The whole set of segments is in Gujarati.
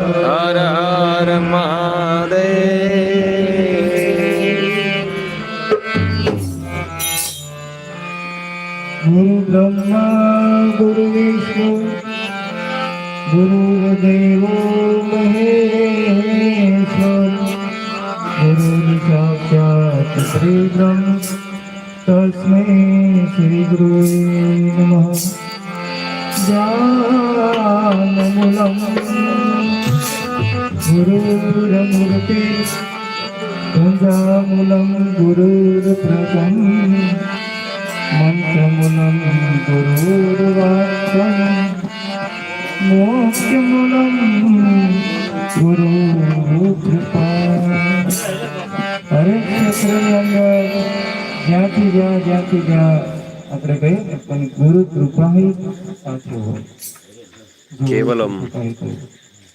હર હર મહાદેવ જ્યાંથી જ્યાં આપણે કહીએ ને પણ ગુરુ કૃપા હિ સાથે હોય. કેવલમ.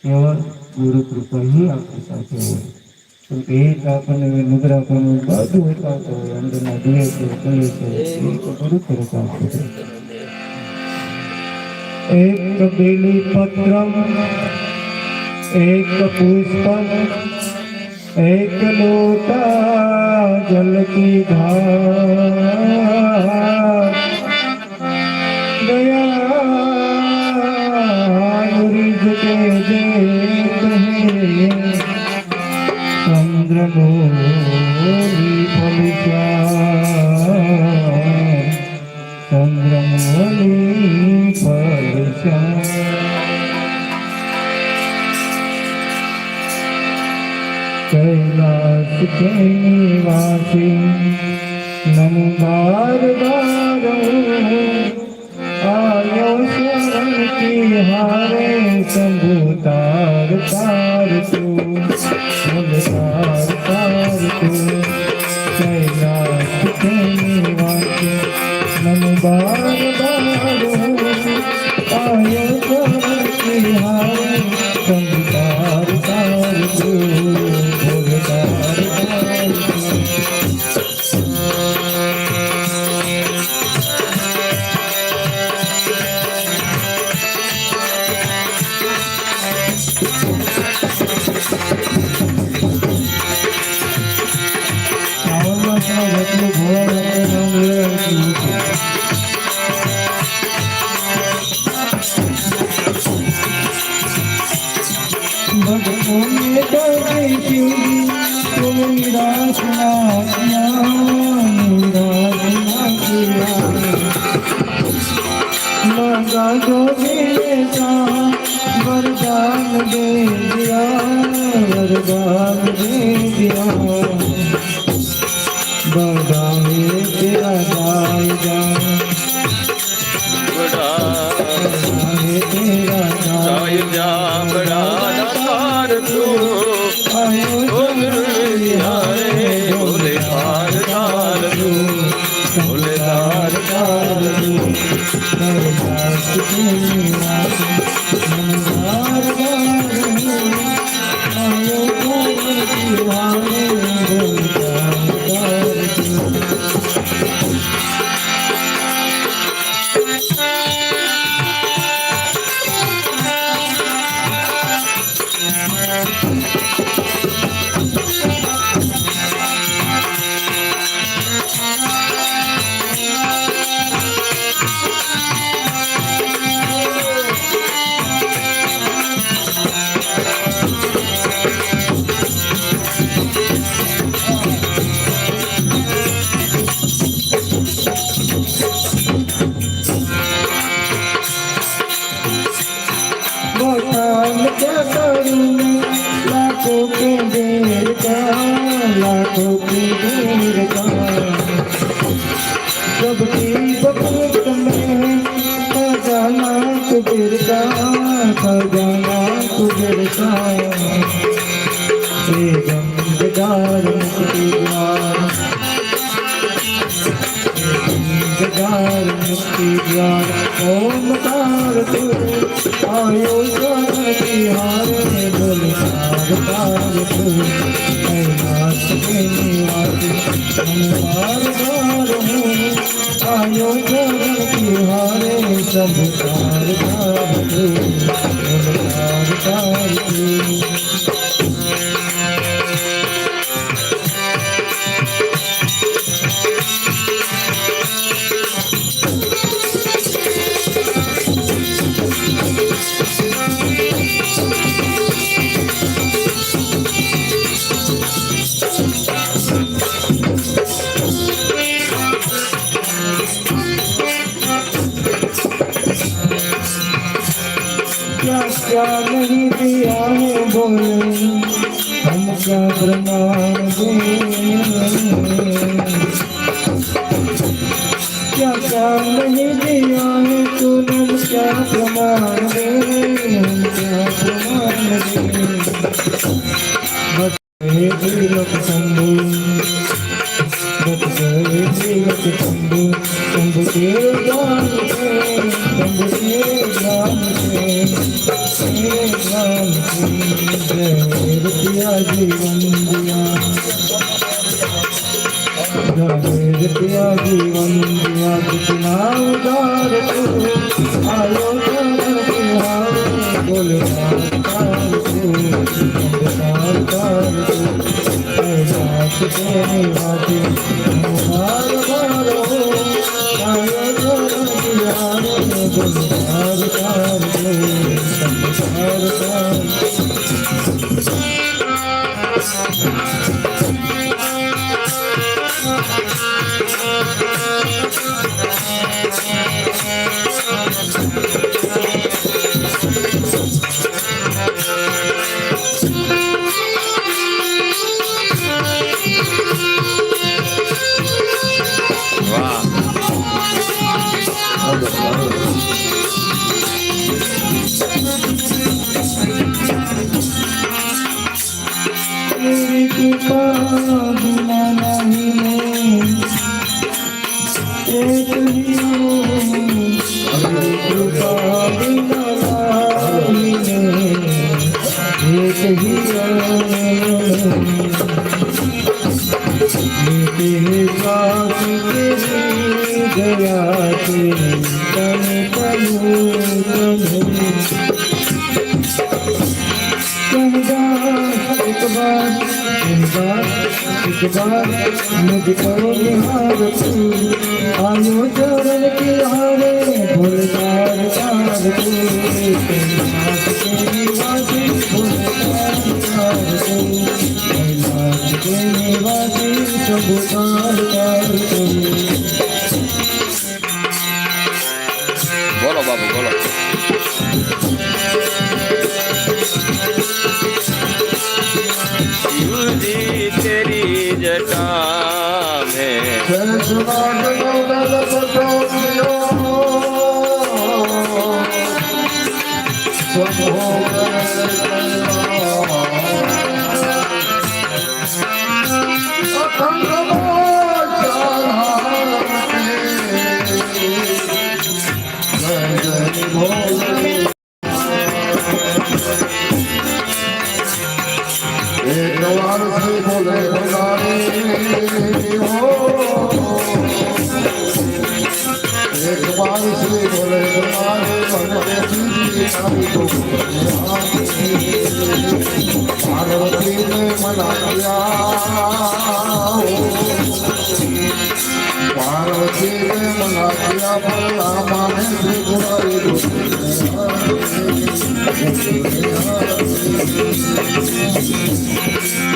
કેવળ ગુરુ કૃપા હિ આપણી સાથે હોય. એ આપણને નુગરાપણું બધું બતાવતો હોય અંદરના દિયે છે ગુરુ કૃપા એક બેલી પત્રમ એક પુષ્પમ એક लोटा જલ કી ધાર કૈલાસ કે નિવાસી નમો બાર બાર આયો શરણ કી હારે શંભુ તાર તાર તું તાર તાર તું કૈલાસ કે कुबेर का खजाना कुबेर का हे गंगदार मुक्ति द्वार गंगदार मुक्ति द्वार ओमकार तू आयो स्वामी हारे बोले तार तार तू कैलाश के निवासी हम बार बार हूँ आयो चार Brahma दिया जीवन दिया कितना उदार आयो बोले संसार Oh. मुझको निहार तू आयो चरण किनारे भुलदार तार तू नाथ तेरी वादी तू नाथ तेरी तू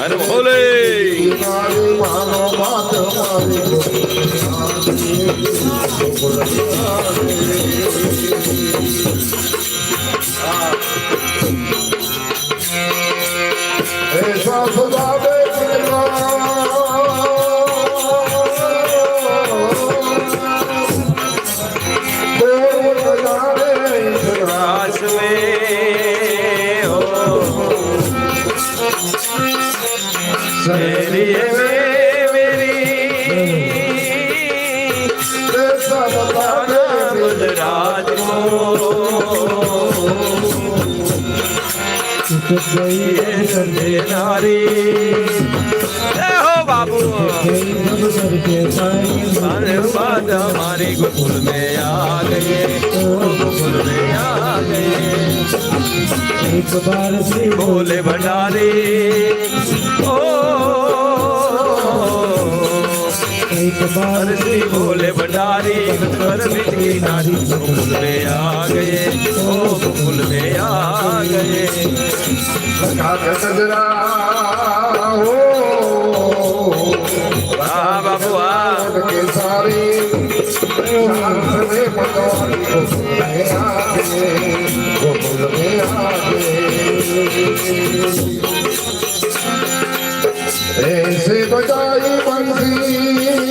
અરે ભોલે. સદા हमारे गोकुल में आ गए गोकुल में आ गए एक बार से भोले भंडारे ओ एक बार श्री भोले भंडारी परमिट की नारी गोकुल में आ गए ओ गोकुल में आ गए बाबुआ के सारे गोकुल में आ गए ऐसे बजाई बंसी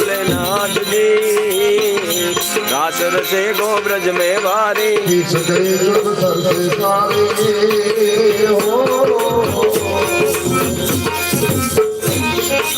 ભોલેનાથની રાસ રસે ગો બ્રજ મે વારી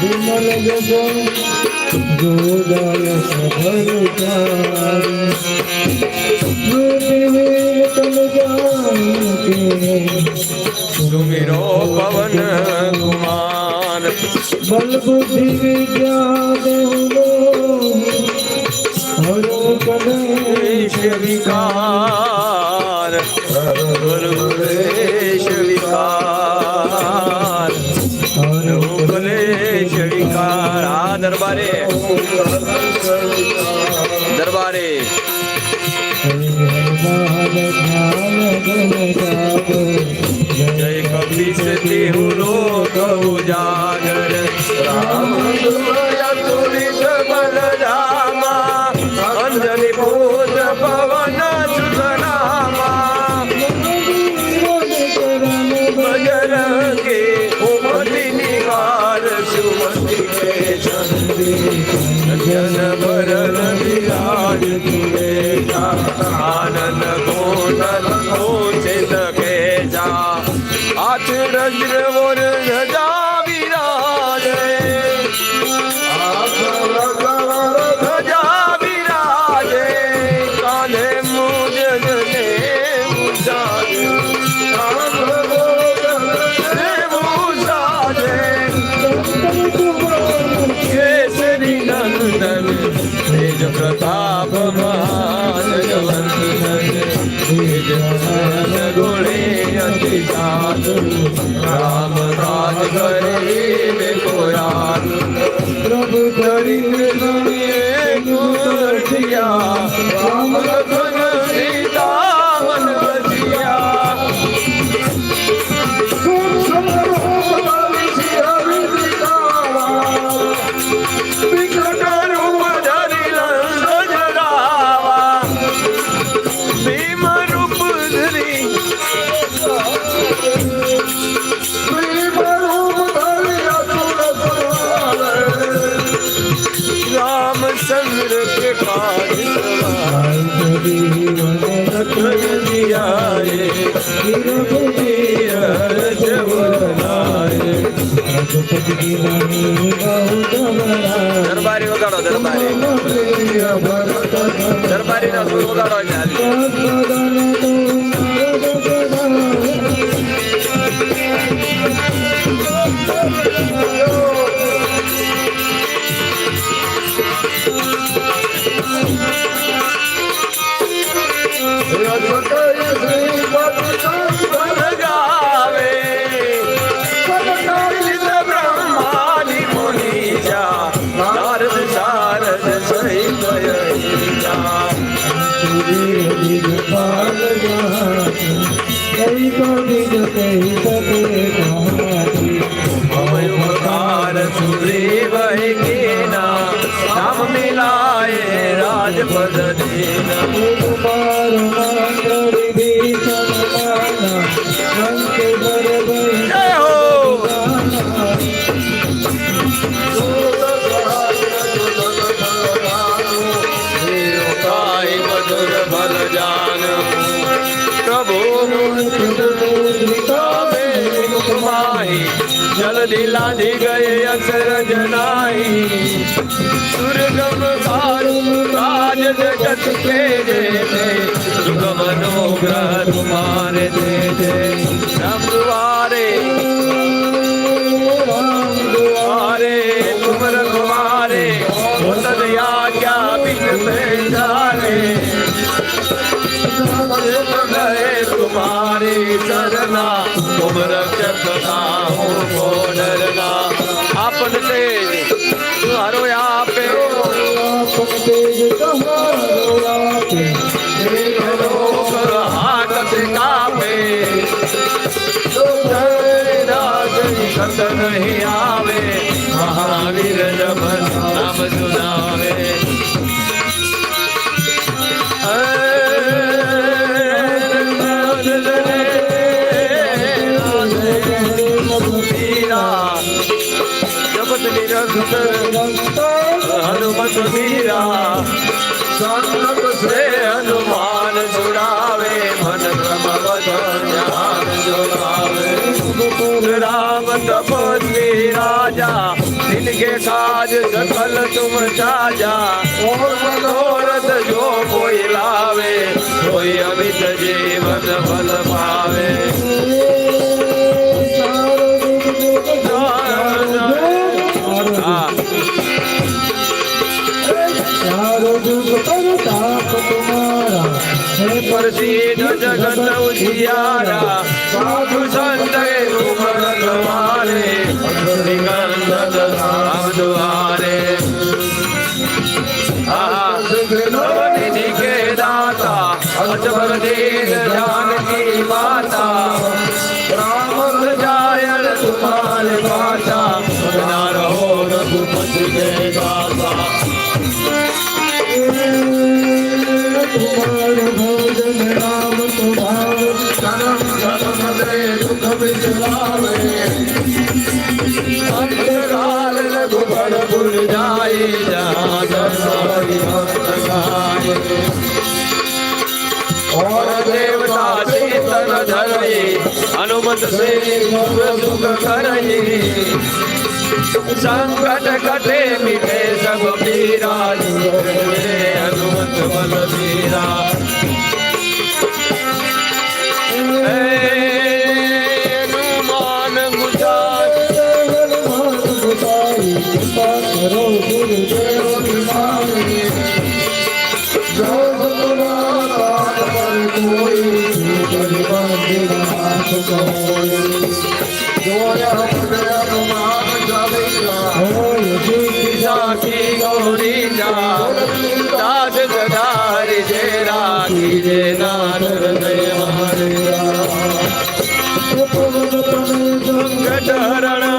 વિમલ તલ જાનકે સુમિરો પવન કુમાર. બલ બુદ્ધિ વિદ્યા દેવલો હરો વિકાર વિકાર. વિકાર આ દરબારે. દરબારે. જય કપીશ તેહુ લોક ઉજાગર રામ તુલિત બલ રામા અંજલિ પૂજ પવન જન કરે. કોયા પ્રભુ દરિદ્ર દરબારી વગાડો દરબારી. દરબારી નો સુર વગાડો ચાલ લાધી ગયે અસર જનાઈ સુરગમ કાજ જગત ફેરે દે સુગમનો ગ્રહ તુમારે દે દે રામ દ્વારે રામ દ્વારે તુમ રઘવારે તદ આજ્ઞા બિન નહીં આવે મહાવીર જબ નામ સુનાવે જગત નિરંતર હનુમત વીરા સંત સે હનુમાન છુડાવે મન ભ્રમ ધ્યાન જોડાવે राम तपस्वी राजा जिनके काज सकल तुम साजा और मनोरथ जो कोई लावे कोई अमित जीवन फल पावे નરસિંહ જગત ઉજિયારા સાધુ સંત રૂપર તમારે નિગંધ ધામ દ્વારે ભવનિધિ કે દાતા અચ ભગદેશ ધ્યાન કી Thank you. और देवता चेतन धरई हनुमत से सुख करई संकट कटे मिटे सब पीरा हनुमत बल वीरा મંગળ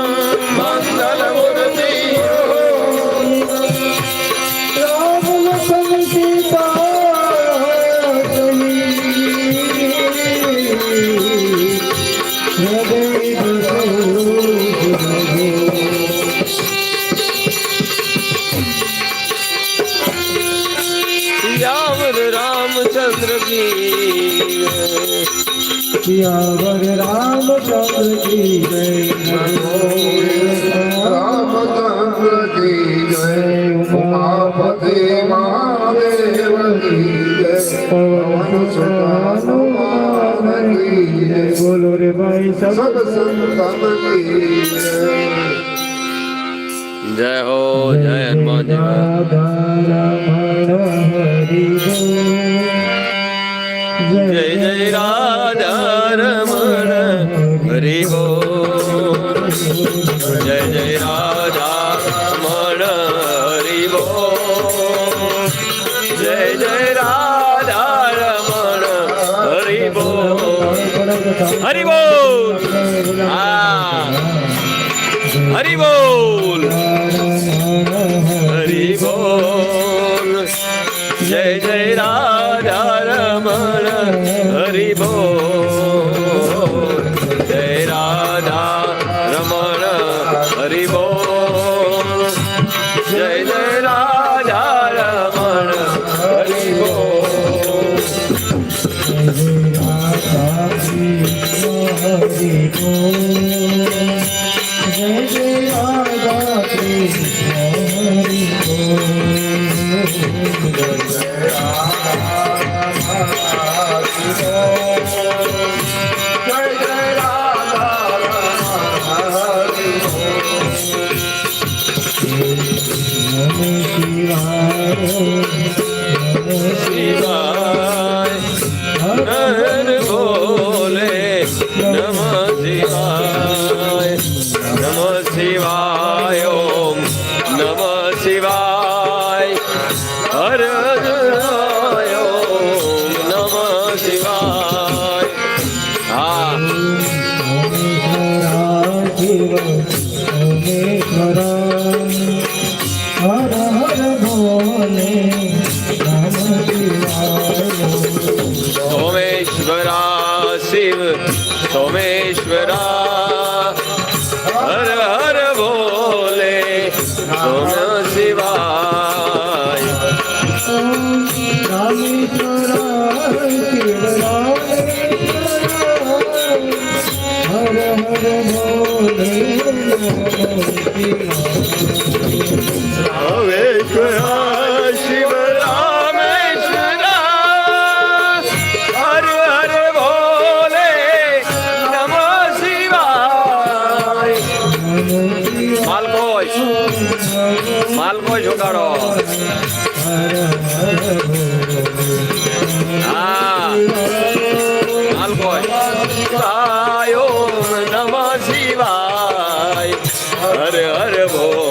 सियावर रामचंद्र की जय रामचंद्र की जय उमापति महादेव की जय बोलो रे भाई सब संतन की जय हो जय हनुमान जी जय जय राम हरिबोल हरिबोल tomé શિવાય હર હર ભો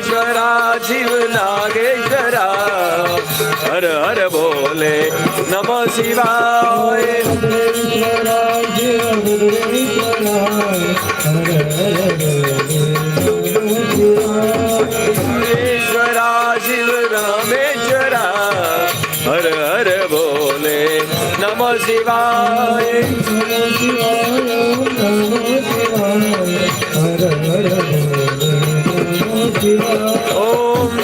નાગેશ્વરા જીવ નાગેશ્વરા હર હર બોલે નમઃ શિવાય.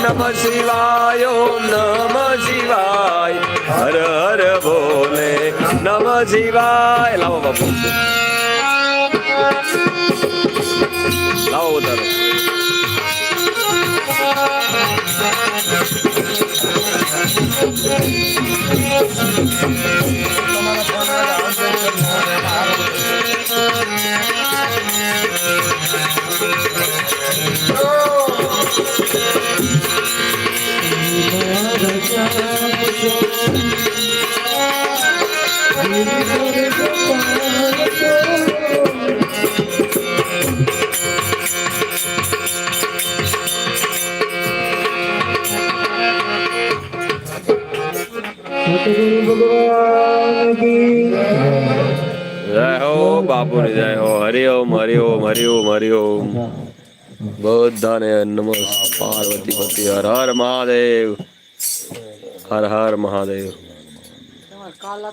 નમ શિવાય ઓમ નમ શિવાય. હર હર બોલે નમ શિવાય. લાવો બાપુ. લાવો ઉતારો હરિ ઓમ હરિ ઓમ બધાને નમો પાર્વતી પતિ હર હર મહાદેવ. હર હર મહાદેવ. કાલા